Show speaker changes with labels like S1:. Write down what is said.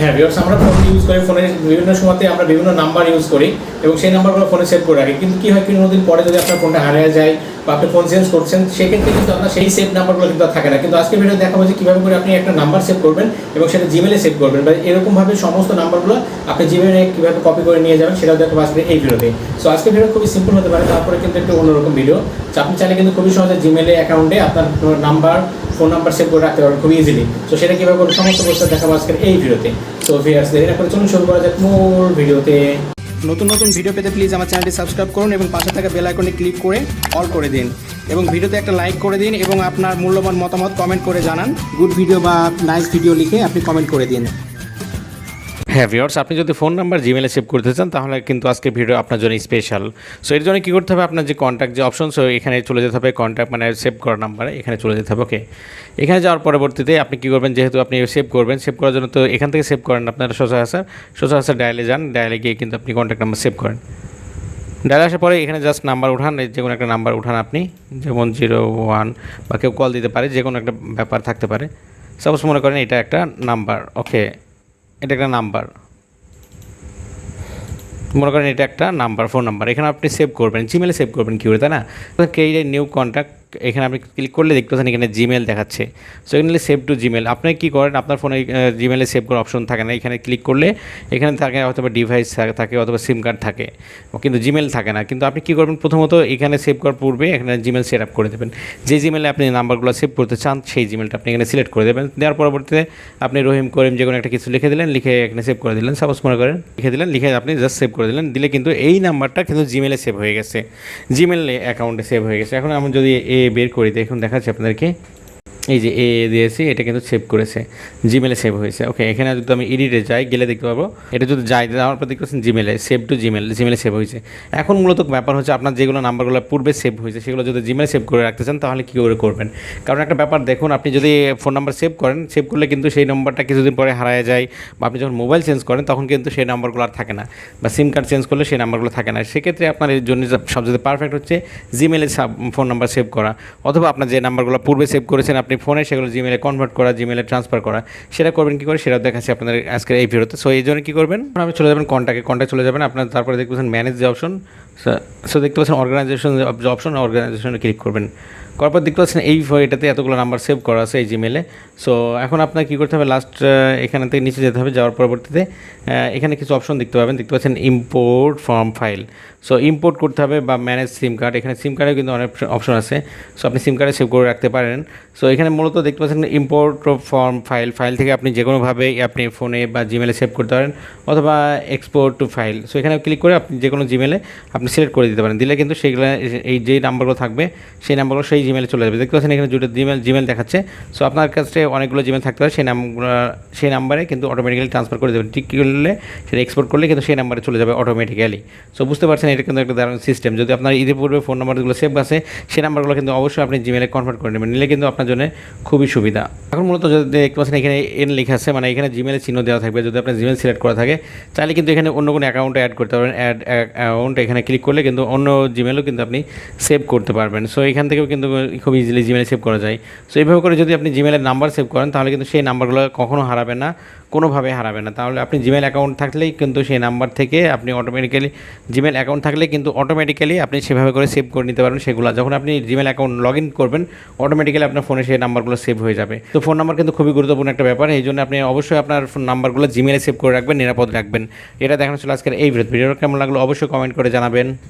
S1: হ্যাঁ ভিউয়ার্স আমরা phone use করি ফোনের বিভিন্ন সময়তে আমরা বিভিন্ন নাম্বার ইউজ করি এবং সেই নাম্বারগুলো ফোনে সেভ করে রাখি। কিন্তু কী হয় দিন পরে যদি আপনার ফোনটা হারিয়ে যায় বা আপনি ফোন চেঞ্জ করছেন, সেক্ষেত্রে কিন্তু আপনার সেই সেভ নাম্বারগুলো কিন্তু থাকে না। কিন্তু আজকে ভিডিও দেখাবো যে কীভাবে করে আপনি একটা নাম্বার সেভ করবেন এবং সেটা জিমেলে সেভ করবেন। বা এরকমভাবে সমস্ত নাম্বারগুলো আপনি জিমেলে কীভাবে কপি করে নিয়ে যাবেন, সেটাও দেখাবো আজকে এই ভিডিওতে সো আজকে ভিডিও খুবই সিম্পল হতে পারে, তারপরে কিন্তু একটু অন্যরকম ভিডিও আপনি চাইলে কিন্তু খুবই সহজে জিমেলে অ্যাকাউন্টে আপনার নাম্বার ফোন নাম্বার সেভ করে রাখতে পারবেন খুব ইজিলি তো সেটা কীভাবে করব, সমস্ত প্রশ্ন দেখাবো আজকের এই ভিডিওতে। তো ভিউয়ার্স দেরি না করে চলুন শুরু করা যাক মূল ভিডিওতে। নতুন নতুন ভিডিও পেতে প্লিজ আমার চ্যানেলটি সাবস্ক্রাইব করুন এবং পাশে থাকা বেল আইকনে ক্লিক করে অল করে দিন। এবং ভিডিওতে একটা লাইক করে দিন এবং আপনার মূল্যবান মতামত কমেন্ট করে জানান। গুড ভিডিও বা নাইস ভিডিও লিখে আপনি কমেন্ট করে দিন।
S2: হ্যাঁ ভিওর্স আপনি যদি ফোন নাম্বার জিমেলে সেভ করতে চান, তাহলে কিন্তু আজকে ভিডিও আপনার জন্য স্পেশাল সো এর জন্য কী করতে হবে? আপনার যে কন্ট্যাক্ট যে অপশন সো এখানে চলে যেতে হবে কন্ট্যাক্ট মানে সেভ করার নাম্বারে এখানে চলে যেতে হবে ওকে এখানে যাওয়ার পরবর্তীতে আপনি কী করবেন? যেহেতু আপনি সেভ করবেন সেভ করার জন্য তো এখান থেকে সেভ করেন আপনার সোজা আসার সোজা আসার ডায়ালে যান ডায়ালে গিয়ে কিন্তু আপনি কন্ট্যাক্ট নাম্বার সেভ করেন। ডায়াল আসার পরে এখানে জাস্ট নাম্বার উঠান যে কোনো একটা নাম্বার উঠান আপনি, যেমন জিরো ওয়ান বা কেউ কল দিতে পারে যে কোনো একটা ব্যাপার থাকতে পারে। সাপোজ মনে করেন এটা একটা নাম্বার ওকে এটা একটা নাম্বার। মনে করেন এটা একটা নাম্বার, ফোন নাম্বার। এখানে আপনি সেভ করবেন জিমেলে সেভ করবেন কী করে, তাই না? ক্রিয়েট নিউ কন্ট্যাক্ট এখানে আপনি ক্লিক করলে দেখতে পাচ্ছেন এখানে জিমেল দেখাচ্ছে। সো এখানে সেভ টু জিমেল আপনি কী করেন? আপনার ফোনে জিমেলে সেভ করার অপশন থাকে না। এখানে ক্লিক করলে এখানে থাকে অথবা ডিভাইস থাকে অথবা সিম কার্ড থাকে। কিন্তু জিমেল থাকে না। কিন্তু আপনি কী করবেন? প্রথমত এখানে সেভ করার পূর্বে এখানে জিমেল সেট আপ করে দেবেন। যে জিমেলে আপনি নাম্বারগুলো সেভ করতে চান, সেই জিমেলটা আপনি এখানে সিলেক্ট করে দেবেন। দেওয়ার পরবর্তীতে আপনি রহিম, করিম যে কোনো একটা কিছু লিখে দিলেন, লিখে এখানে সেভ করে দিলেন। সাপোজ মনে করেন, লিখে দিলেন, লিখে আপনি জাস্ট সেভ করে দিলেন। দিলে কিন্তু এই নাম্বারটা কিন্তু জিমেলে সেভ হয়ে গেছে। জিমেল অ্যাকাউন্টে সেভ হয়ে গেছে। এখন আমি যদি বের করি। দেখুন দেখাচ্ছি আপনাদেরকে। এই যে এ দিয়েছি, এটা কিন্তু সেভ করেছে জিমেলে সেভ হয়েছে। ওকে এখানে যদি আমি এডিটে যাই, গেলে দেখতে পাবো, এটা যদি যাই আমার পর দেখতে পাচ্ছেন জিমেলে সেভ টু জিমেল জিমেলে সেভ হয়েছে। এখন মূলত ব্যাপার হচ্ছে আপনার যেগুলো নাম্বারগুলো পূর্বে সেভ হয়েছে, সেগুলো যদি জিমেলে সেভ করে রাখতে চান, তাহলে কী করে করবেন? কারণ একটা ব্যাপার দেখুন, আপনি যদি ফোন নাম্বার সেভ করেন সেভ করলে কিন্তু সেই নাম্বারটা কিছুদিন পরে হারায় যায়, বা আপনি যখন মোবাইল চেঞ্জ করেন, তখন কিন্তু সেই নাম্বারগুলো আর থাকে না, বা সিম কার্ড চেঞ্জ করলে সেই নাম্বারগুলো থাকে না। সেক্ষেত্রে আপনার এর জন্য সবচেয়ে পারফেক্ট হচ্ছে জিমেলে ফোন নাম্বার সেভ করা, অথবা আপনার যে নাম্বারগুলো পূর্বে সেভ করেছেন, আপনি ফোনে সেগুলো জিমেলে কনভার্ট করা জিমেলে ট্রান্সফার করা, সেটা করবেন কি করে? সেটাও দেখাচ্ছি আপনাদের আজকের এই ভিডিওতে। সো এই জন্য কী করবেন? আপনি চলে যাবেন কন্ট্যাক্টে কন্ট্যাক্ট চলে যাবেন। আপনার তারপরে দেখবেন ম্যানেজ যে অপশন সো দেখতে পাচ্ছেন অর্গানাইজেশন অপশন অর্গানাইজেশনে ক্লিক করবেন। করার পর দেখতে পাচ্ছেন এই এটাতে এতগুলো নাম্বার সেভ করা আছে এই জিমেলে সো এখন আপনার কী করতে হবে? লাস্ট এখান থেকে নিচে যেতে হবে, যাওয়ার পরবর্তীতে এখানে কিছু অপশন দেখতে পাবেন। দেখতে পাচ্ছেন import from file so import করতে হবে বা ম্যানেজ সিম কার্ড এখানে সিম কার্ডেও কিন্তু অনেক অপশন আছে। সো আপনি সিম কার্ডে সেভ করে রাখতে পারেন। সো এখানে মূলত দেখতে পাচ্ছেন ইম্পোর্ট ফর্ম ফাইল ফাইল থেকে আপনি যে কোনোভাবে আপনি ফোনে বা জিমেলে সেভ করতে পারেন। অথবা এক্সপোর্ট টু ফাইল সো এখানে ক্লিক করে আপনি যে কোনো জিমেলে আপনি সিলেক্ট করে দিতে পারেন। দিলে কিন্তু সেগুলো এই যেই নাম্বারগুলো থাকবে, সেই নাম্বারগুলো সেই জিমেলে চলে যাবে। দেখতে পাচ্ছেন এখানে দুটো জিমেল জিমেল দেখাচ্ছে। সো আপনার কাছে অনেকগুলো জিমেল থাকতে পারে, সেই নামগুলো সেই নাম্বারে কিন্তু অটোমেটিক্যালি ট্রান্সফার করে দেবেন। ঠিক করলে, সেটা এক্সপোর্ট করলে কিন্তু সেই নাম্বারে চলে যাবে অটোমেটিক্যালি সো বুঝতে পারছেন এটা কিন্তু একটা দারুণ সিস্টেম যদি আপনার ঈদের পূর্বে ফোন নাম্বারগুলো সেভ আছে, সেই নাম্বারগুলো কিন্তু অবশ্যই আপনি জিমেলে কনভার্ট করে নেবেন। নিলে কিন্তু আপনার জন্য খুবই সুবিধা। এখন মূলত যদি দেখতে পাচ্ছেন এখানে এন লেখা আছে মানে এখানে জিমেলে চিহ্ন দেওয়া থাকবে। যদি আপনার জিমেল সিলেক্ট করা থাকে, তাহলে কিন্তু এখানে অন্য কোনো অ্যাকাউন্টে অ্যাড করতে পারবেন অ্যাড অ্যাকাউন্ট এখানে ক্লিক করলে কিন্তু অন্য জিমেলও কিন্তু আপনি সেভ করতে পারবেন। সো এখান থেকেও কিন্তু খুব ইজিলি জিমেলে সেভ করা যায়। সো এইভাবে করে যদি আপনি জিমেলের নাম্বার সেভ করেন, তাহলে কিন্তু সেই নাম্বারগুলো কখনো হারাবে না, কোনোভাবে হারাবে না। তাহলে আপনি জিমেল অ্যাকাউন্ট থাকলেই কিন্তু সেই নাম্বার থেকে আপনি অটোমেটিক্যালি জিমেল অ্যাকাউন্ট থাকলে কিন্তু অটোমেটিক্যালি আপনি সেভাবে করে সেভ করে নিতে পারবেন সেগুলো। যখন আপনি জিমেল অ্যাকাউন্ট লগ ইন করবেন অটোমেটিক্যালি আপনার ফোনে সেই নাম্বারগুলো সেভ হয়ে যাবে। তো ফোন নাম্বার কিন্তু খুবই গুরুত্বপূর্ণ একটা ব্যাপার। এই জন্য আপনি অবশ্যই আপনার ফোন নাম্বারগুলো জিমেলে সেভ করে রাখবেন, নিরাপদ রাখবেন। এটা দেখানো ছিল আজকের এই ভিডিও কেমন লাগল অবশ্যই কমেন্ট করে জানাবেন। natin